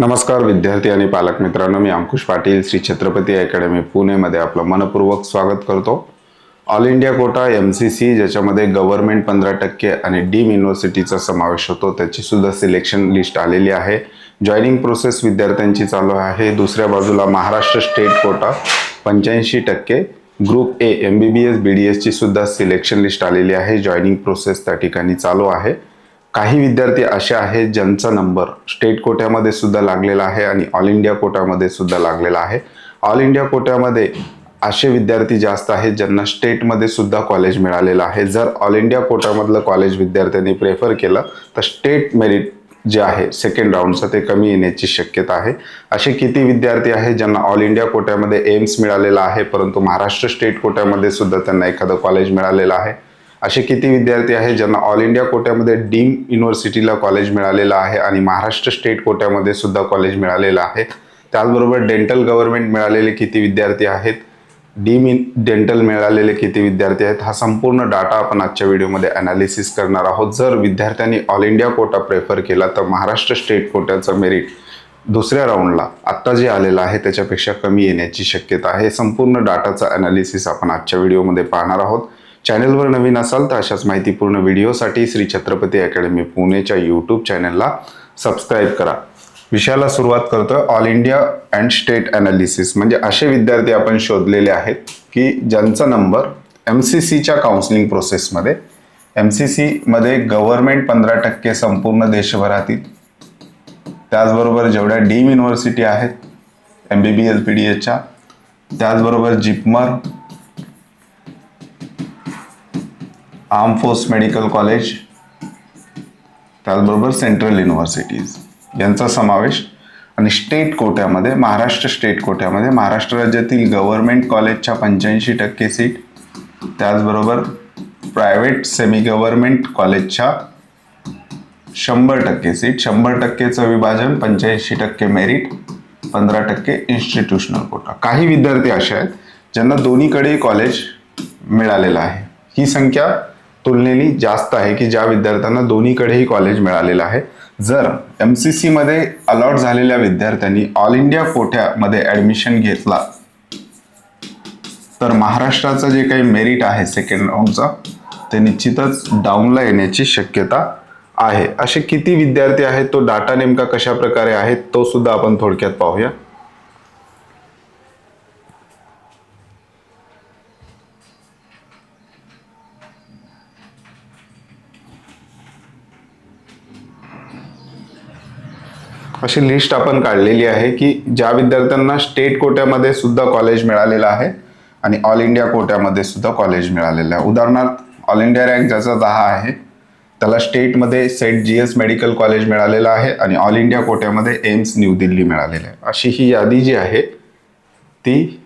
नमस्कार विद्यार्थी आणि पालक मित्रांनो मी अंकुश पाटील श्री छत्रपती अकॅडमी पुणेमध्ये आपलं मनपूर्वक स्वागत करतो. All India quota M C C ज्याच्यामध्ये गव्हर्नमेंट पंधरा टक्के आणि डीम युनिव्हर्सिटीचा समावेश होतो त्याची सुद्धा सिलेक्शन लिस्ट आलेली आहे. जॉईनिंग प्रोसेस विद्यार्थ्यांची चालू आहे. दुसऱ्या बाजूला महाराष्ट्र स्टेट कोटा पंच्याऐंशी टक्के. Group A M B B S B D एसची सुद्धा सिलेक्शन लिस्ट आलेली आहे. जॉईनिंग प्रोसेस त्या ठिकाणी चालू आहे. काही विद्यार्थी असे आहेत ज्यांचा नंबर स्टेट कोट्यामध्ये सुद्धा लागलेला आहे आणि ऑल इंडिया कोट्यामध्ये सुद्धा लागलेला आहे. ऑल इंडिया कोट्यामध्ये असे विद्यार्थी जास्त आहेत ज्यांना स्टेटमध्ये सुद्धा कॉलेज मिळालेलं आहे. जर ऑल इंडिया कोट्यामधलं कॉलेज विद्यार्थ्यांनी प्रेफर केलं तर स्टेट मेरिट जे आहे सेकंड राऊंडचं ते कमी येण्याची शक्यता आहे. असे किती विद्यार्थी आहेत ज्यांना ऑल इंडिया कोट्यामध्ये एम्स मिळालेला आहे परंतु महाराष्ट्र स्टेट कोट्यामध्ये सुद्धा त्यांना एखादं कॉलेज मिळालेलं आहे? असे किती विद्यार्थी आहेत ज्यांना ऑल इंडिया कोट्यामध्ये डीम युनिव्हर्सिटीला कॉलेज मिळालेलं आहे आणि महाराष्ट्र स्टेट कोट्यामध्ये सुद्धा कॉलेज मिळालेलं आहे. त्याचबरोबर डेंटल गव्हर्नमेंट मिळालेले किती विद्यार्थी आहेत? डीम इन डेंटल मिळालेले किती विद्यार्थी आहेत? हा संपूर्ण डाटा आपण आजच्या व्हिडिओमध्ये अनालिसिस करणार आहोत. जर विद्यार्थ्यांनी ऑल इंडिया कोटा प्रेफर केला तर महाराष्ट्र स्टेट कोट्याचं मेरिट दुसऱ्या राऊंडला आत्ता जे आलेलं आहे त्याच्यापेक्षा कमी येण्याची शक्यता आहे. संपूर्ण डाटाचं अनालिसिस आपण आजच्या व्हिडिओमध्ये पाहणार आहोत. चॅनलवर नवीन असाल तर अशाच माहितीपूर्ण व्हिडिओसाठी श्री छत्रपती अकॅडमी पुणेच्या यूट्यूब चॅनलला सबस्क्राईब करा. विषयाला सुरुवात करतोय all India and state analysis म्हणजे असे विद्यार्थी आपण शोधलेले आहेत की ज्यांचा नंबर एम सी सीच्या काउन्सिलिंग प्रोसेसमध्ये एम सी सीमध्ये गव्हर्नमेंट पंधरा टक्के संपूर्ण देशभरातील त्याचबरोबर जेवढ्या डीम युनिव्हर्सिटी आहेत M B B S P D एच्या त्याचबरोबर JIPMER arm force medical college त्याचबरोबर सेंट्रल युनिव्हर्सिटीज यांचा समावेश आणि स्टेट कोट्यामध्ये महाराष्ट्र स्टेट कोट्यामध्ये महाराष्ट्र राज्यातील गव्हर्मेंट कॉलेजच्या पंच्याऐंशी टक्के सीट त्याचबरोबर प्रायव्हेट सेमी गव्हर्मेंट कॉलेजच्या शंभर टक्के सीट शंभर टक्केचं विभाजन पंच्याऐंशी टक्के मेरिट पंधरा टक्के इन्स्टिट्यूशनल कोटा काही विद्यार्थी असे आहेत ज्यांना दोन्हीकडे कॉलेज मिळालेलं आहे. ही संख्या तुलनेने जास्त आहे की ज्या विद्यार्थ्यांना दोन्हीकडेही कॉलेज मिळालेलं आहे. जर एम सी सीमध्ये अलॉट झालेल्या विद्यार्थ्यांनी ऑल इंडिया कोट्यामध्ये ॲडमिशन घेतला तर महाराष्ट्राचं जे काही मेरिट आहे सेकंड राऊंडचा ते निश्चितच डाऊनला येण्याची शक्यता आहे. असे किती विद्यार्थी आहेत तो डाटा नेमका कशा प्रकारे आहे तो सुद्धा आपण थोडक्यात पाहूया. अशी लिस्ट आपण काढलेली आहे की ज्या विद्यार्थ्यांना स्टेट कोट्यामध्ये सुद्धा कॉलेज मिळालेलं आहे आणि ऑल इंडिया कोट्यामध्ये सुद्धा कॉलेज मिळालेलं आहे. उदाहरणार्थ ऑल इंडिया रँक ज्याचा दहा आहे त्याला स्टेटमध्ये saint G S medical college मिळालेलं आहे आणि ऑल इंडिया कोट्यामध्ये एम्स न्यू दिल्ली मिळालेलं आहे. अशी ही यादी जी आहे ती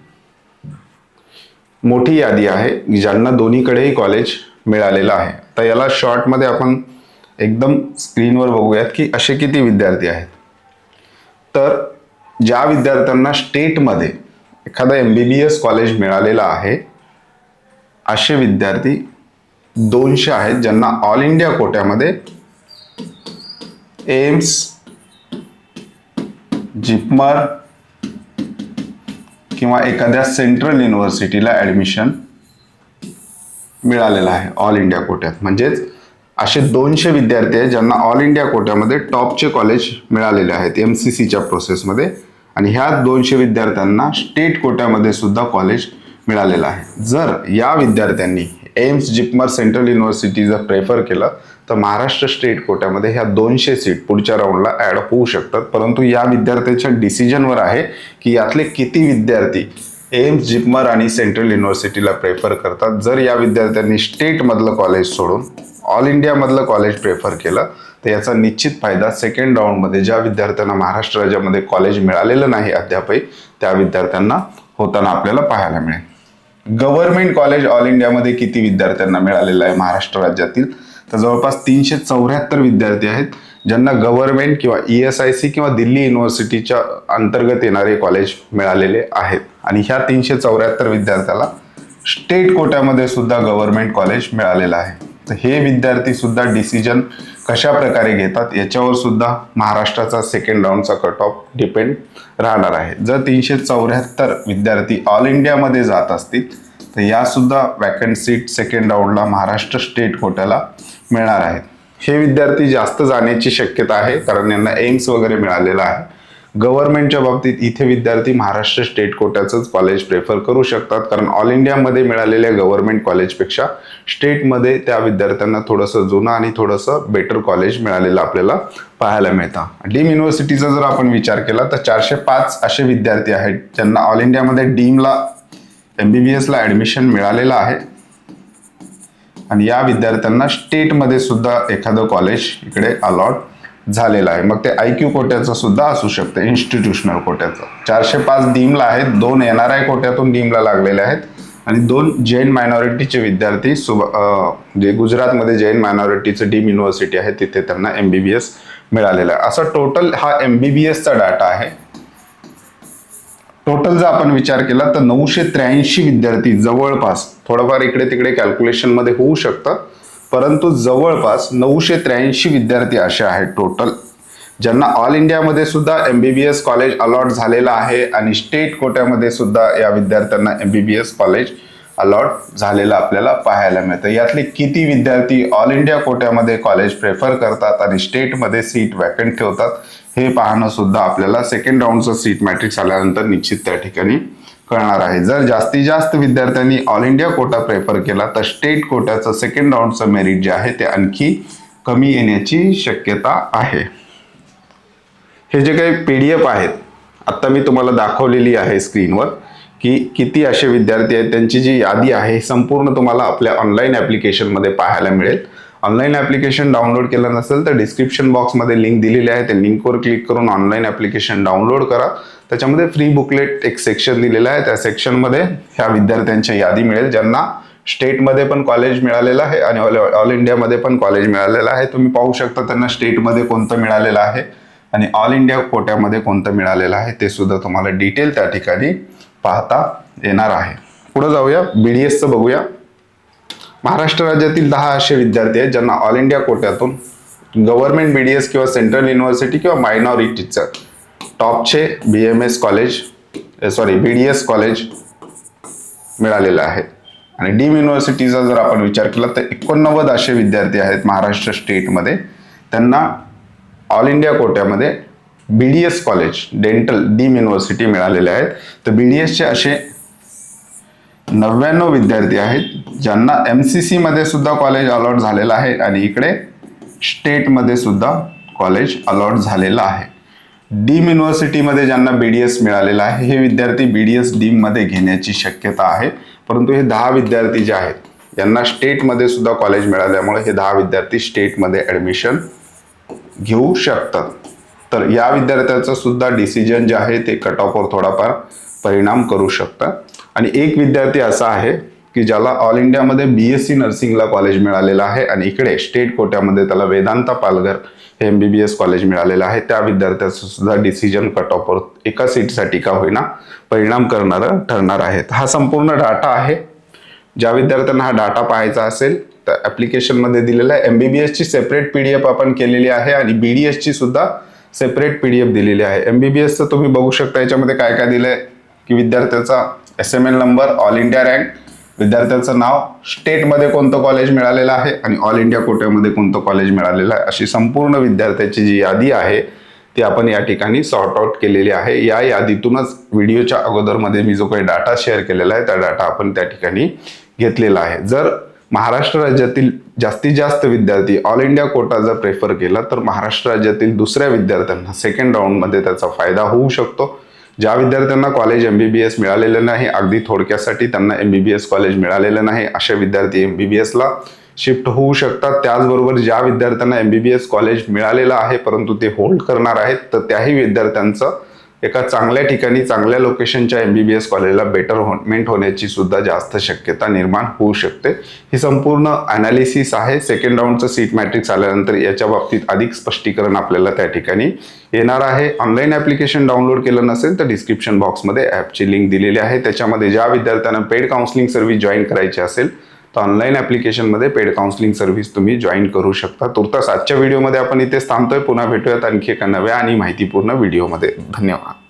मोठी यादी आहे ज्यांना दोन्हीकडेही कॉलेज मिळालेलं आहे. तर याला शॉर्टमध्ये आपण एकदम स्क्रीनवर बघूयात की असे किती विद्यार्थी आहेत. तर ज्या विद्यार्थ्यांना स्टेटमध्ये एखादा M B B S college मिळालेलं आहे असे विद्यार्थी दोनशे आहेत ज्यांना ऑल इंडिया कोट्यामध्ये एम्स जिपमर किंवा एखाद्या सेंट्रल युनिव्हर्सिटीला ॲडमिशन मिळालेलं आहे ऑल इंडिया कोट्यात. म्हणजेच असे दोनशे विद्यार्थी आहेत ज्यांना ऑल इंडिया कोट्यामध्ये टॉपचे कॉलेज मिळालेले आहेत एम सी सीच्या प्रोसेसमध्ये आणि ह्या दोनशे विद्यार्थ्यांना स्टेट कोट्यामध्ये सुद्धा कॉलेज मिळालेलं आहे. जर या विद्यार्थ्यांनी एम्स जिपमर सेंट्रल युनिव्हर्सिटी जर प्रेफर केलं तर महाराष्ट्र स्टेट कोट्यामध्ये ह्या दोनशे सीट पुढच्या राऊंडला ॲड होऊ शकतात. परंतु या विद्यार्थ्याच्या डिसिजनवर आहे की यातले किती विद्यार्थी एम्स जिपमर आणि सेंट्रल युनिव्हर्सिटीला प्रेफर करतात. जर या विद्यार्थ्यांनी स्टेटमधलं कॉलेज सोडून ऑल इंडियामधलं कॉलेज प्रेफर केलं. तर याचा निश्चित फायदा सेकंड राऊंडमध्ये ज्या विद्यार्थ्यांना महाराष्ट्र राज्यामध्ये कॉलेज मिळालेलं नाही अद्यापही त्या विद्यार्थ्यांना होताना आपल्याला पाहायला मिळेल. गव्हर्नमेंट कॉलेज ऑल इंडियामध्ये किती विद्यार्थ्यांना मिळालेलं आहे महाराष्ट्र राज्यातील? तर जवळपास तीनशे चौऱ्याहत्तर विद्यार्थी आहेत ज्यांना गव्हर्नमेंट किंवा ई एस आय सी किंवा दिल्ली युनिव्हर्सिटीच्या अंतर्गत येणारे कॉलेज मिळालेले आहेत. आणि ह्या तीनशे चौऱ्याहत्तर विद्यार्थ्याला स्टेट कोट्यामध्ये सुद्धा गव्हर्नमेंट कॉलेज मिळालेलं आहे. तर हे विद्यार्थी सुद्धा डिसिजन कशा प्रकारे घेतात याच्यावर सुद्धा महाराष्ट्राचा सेकंड राऊंडचा कट ऑफ डिपेंड राहणार आहे. जर तीनशे चौऱ्याहत्तर विद्यार्थी ऑल इंडियामध्ये जात असतील तर यासुद्धा वॅकंट सीट सेकंड राऊंडला महाराष्ट्र स्टेट कोट्याला मिळणार आहेत. हे विद्यार्थी जास्त जाण्याची शक्यता आहे कारण यांना एम्स वगैरे मिळालेला आहे. गव्हर्नमेंटच्या बाबतीत इथे विद्यार्थी महाराष्ट्र स्टेट कोट्याचंच कॉलेज प्रेफर करू शकतात. कारण ऑल इंडियामध्ये मिळालेल्या गव्हर्नमेंट कॉलेजपेक्षा स्टेटमध्ये त्या विद्यार्थ्यांना थोडंसं जुनं आणि थोडंसं बेटर कॉलेज मिळालेलं आपल्याला पाहायला मिळतं. डीम युनिव्हर्सिटीचा जर आपण विचार केला तर चारशे पाच असे विद्यार्थी आहेत ज्यांना ऑल इंडियामध्ये डीमला एम बी बी एसला ॲडमिशन मिळालेलं आहे. आणि या विद्यार्थ्यांना स्टेटमध्ये सुद्धा एखादं कॉलेज इकडे अलॉट झालेलं आहे. मग ते आय क्यू कोट्याचं सुद्धा असू शकतं इन्स्टिट्यूशनल कोट्याचं. चारशे पाच डीमला आहेत दोन एन आर आय कोट्यातून डीमला लागलेले आहेत. आणि दोन जैन मायनॉरिटीचे विद्यार्थी सुब जे गुजरातमध्ये जैन मायनॉरिटीचं डीम युनिव्हर्सिटी आहे तिथे त्यांना एम बी बी एस मिळालेलं आहे. असं टोटल हा एम बी बी एसचा डाटा आहे. टोटल जर आपण विचार केला तर नऊशे त्र्याऐंशी विद्यार्थी जवळपास थोडंफार इकडे तिकडे कॅल्क्युलेशनमध्ये होऊ शकतं. परंतु जवळपास नऊशे त्र्याऐंशी विद्यार्थी असे आहेत टोटल ज्यांना ऑल इंडियामध्ये सुद्धा M B B S college allot झालेलं आहे आणि स्टेट कोट्यामध्ये सुद्धा या विद्यार्थ्यांना M B B S college allot झालेलं आपल्याला पाहायला मिळतं. यातले किती विद्यार्थी ऑल इंडिया कोट्यामध्ये कॉलेज प्रेफर करतात आणि स्टेटमध्ये सीट वॅकंट ठेवतात हे पाहणं सुद्धा आपल्याला सेकंड राऊंडचं सीट मॅट्रिक्स आल्यानंतर निश्चित त्या ठिकाणी कळणार आहे. जर जास्तीत जास्त विद्यार्थ्यांनी ऑल इंडिया कोटा प्रेफर केला तर स्टेट कोट्याचं सेकंड राऊंडचं मेरिट जे आहे ते आणखी कमी येण्याची शक्यता आहे. हे जे काही पी डी एफ आहेत आत्ता मी तुम्हाला दाखवलेली आहे स्क्रीनवर की किती असे विद्यार्थी आहेत त्यांची जी यादी आहे संपूर्ण तुम्हाला आपल्या ऑनलाईन ॲप्लिकेशनमध्ये पाहायला मिळेल. ऑनलाईन ॲप्लिकेशन डाउनलोड केलं नसेल तर डिस्क्रिप्शन बॉक्समध्ये लिंक दिलेली आहे. त्या लिंकवर क्लिक करून ऑनलाईन ॲप्लिकेशन डाउनलोड करा. त्याच्यामध्ये फ्री बुकलेट एक सेक्शन दिलेलं आहे. त्या सेक्शनमध्ये ह्या विद्यार्थ्यांच्या यादी मिळेल. ज्यांना स्टेटमध्ये पण कॉलेज मिळालेलं आहे आणि ऑल ऑल इंडियामध्ये पण कॉलेज मिळालेलं आहे. तुम्ही पाहू शकता त्यांना स्टेटमध्ये कोणतं मिळालेलं आहे आणि ऑल इंडिया कोट्यामध्ये कोणतं मिळालेलं आहे ते सुद्धा तुम्हाला डिटेल त्या ठिकाणी पाहता येणार आहे. पुढे जाऊया. बी डी एसचं बघूया. महाराष्ट्र राज्यातील दहा असे विद्यार्थी आहेत ज्यांना ऑल इंडिया कोट्यातून गव्हर्नमेंट बी डी एस किंवा सेंट्रल युनिव्हर्सिटी किंवा मायनॉरिटीचं top B M S college sorry B D S college मिळालेलं आहे. आणि डीम युनिव्हर्सिटीचा जर आपण विचार केला तर एकोणनव्वद असे विद्यार्थी आहेत महाराष्ट्र स्टेटमध्ये त्यांना all India कोट्यामध्ये B D S college dental deem university मिळालेले आहेत. तर बी डी एसचे असे नव्याण्णव विद्यार्थी आहेत ज्यांना एम सी सीमध्ये सुद्धा कॉलेज अलॉट झालेलं आहे आणि इकडे स्टेटमध्ये सुद्धा कॉलेज अलॉट झालेलं आहे. डीम युनिव्हर्सिटीमध्ये ज्यांना बी डी एस मिळालेलं आहे हे विद्यार्थी बी डी एस डीममध्ये घेण्याची शक्यता आहे. परंतु हे दहा विद्यार्थी जे आहेत यांना स्टेटमध्ये सुद्धा कॉलेज मिळाल्यामुळे हे दहा विद्यार्थी स्टेटमध्ये ॲडमिशन घेऊ शकतात. तर या विद्यार्थ्याचं सुद्धा डिसिजन जे आहे ते कट ऑफवर थोडाफार परिणाम करू शकतं. आणि एक विद्यार्थी असा आहे की ज्याला ऑल इंडियामध्ये बी एस सी नर्सिंगला कॉलेज मिळालेलं आहे आणि इकडे स्टेट कोट्यामध्ये त्याला वेदांता पालघर हे M B B S college मिळालेलं आहे. त्या विद्यार्थ्याचं सुद्धा डिसिजन कट ऑफवर एका सीटसाठी का होईना परिणाम करणारं ठरणार आहे हा संपूर्ण डाटा आहे. ज्या विद्यार्थ्यांना हा डाटा पाहायचा असेल तर ॲप्लिकेशनमध्ये दिलेला आहे. एम बी बी एसची सेपरेट पी डी एफ आपण केलेली आहे आणि बी डी एसची सुद्धा सेपरेट पी डी एफ दिलेली आहे. एम बी बी एसचं तुम्ही बघू शकता याच्यामध्ये काय काय दिलं आहे की विद्यार्थ्याचा S M L number all India rank विद्यार्थ्याचं नाव स्टेटमध्ये कोणतं कॉलेज मिळालेलं आहे आणि ऑल इंडिया कोट्यामध्ये कोणतं कॉलेज मिळालेलं आहे अशी संपूर्ण विद्यार्थ्याची जी यादी आहे ती आपण या ठिकाणी सॉर्ट आउट केलेली आहे. या यादीतूनच व्हिडिओच्या अगोदरमध्ये मी जो काही डाटा शेअर केलेला आहे त्या डाटा आपण त्या ठिकाणी घेतलेला आहे. जर महाराष्ट्र राज्यातील जास्तीत जास्त विद्यार्थी ऑल इंडिया कोटा जर प्रेफर केला तर महाराष्ट्र राज्यातील दुसऱ्या विद्यार्थ्यांना सेकंड राऊंडमध्ये त्याचा फायदा होऊ शकतो. ज्या विद्यार्थ्यांना college M B B S मिळालेलं नाही अगदी थोडक्यासाठी त्यांना M B B S college मिळालेलं नाही असे विद्यार्थी एम बी बी एसला शिफ्ट होऊ शकतात. त्याचबरोबर ज्या विद्यार्थ्यांना M B B S college मिळालेलं आहे परंतु ते होल्ड करणार आहेत तर त्याही विद्यार्थ्यांचं एका चांगल्या ठिकाणी चांगल्या लोकेशनच्या एम बी बी एस कॉलेजला बेटरमेंट होण्याची सुद्धा जास्त शक्यता निर्माण होऊ शकते. ही संपूर्ण अनालिसिस आहे. सेकंड राऊंडचं सीट मॅट्रिक्स आल्यानंतर याच्या बाबतीत अधिक स्पष्टीकरण आपल्याला त्या ठिकाणी येणार आहे. ऑनलाईन ॲप्लिकेशन डाउनलोड केलं नसेल तर डिस्क्रिप्शन बॉक्समध्ये ॲपची लिंक दिलेली आहे. त्याच्यामध्ये ज्या विद्यार्थ्यांना पेड काउन्सिलिंग सर्व्हिस जॉईन करायची असेल तर ऑनलाईन ॲप्लिकेशनमध्ये पेड काउन्सिलिंग सर्व्हिस तुम्ही जॉईन करू शकता. तुर्तास आजच्या व्हिडिओमध्ये आपण इथेच थांबतोय. पुन्हा भेटूयात आणखी एका नव्या आणि माहितीपूर्ण व्हिडिओमध्ये धन्यवाद.